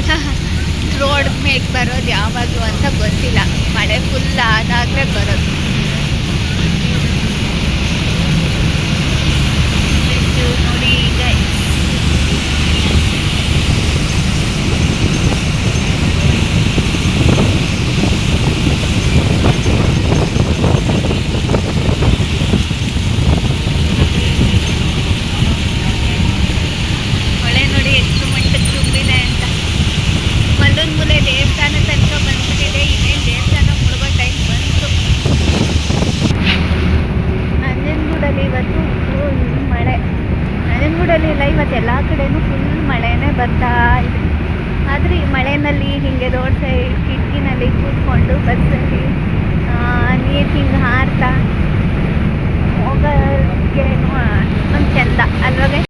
Road ಮೇಲೆ ಬರೋದು ಯಾವಾಗಲೂ ಅಂತ ಗೊತ್ತಿಲ್ಲ. ಮಳೆ ಫುಲ್ ಆದಾಗಲೇ ಬರೋದು. ಮಳೆ. ನಂಜನಗೂಡಲ್ಲಿ ಇಲ್ಲ ಇವತ್ತು ಎಲ್ಲ ಕಡೆನೂ ಫುಲ್ ಮಳೆನೇ ಬರ್ತಾ ಇದೆ. ಆದರೆ ಈ ಮಳೆಯಲ್ಲಿ ಹೀಗೆ ರೋಡ್ ಸೈಡ್ ಕಿಟಕಿನಲ್ಲಿ ಕೂತ್ಕೊಂಡು ಬಸ್ಸಲ್ಲಿ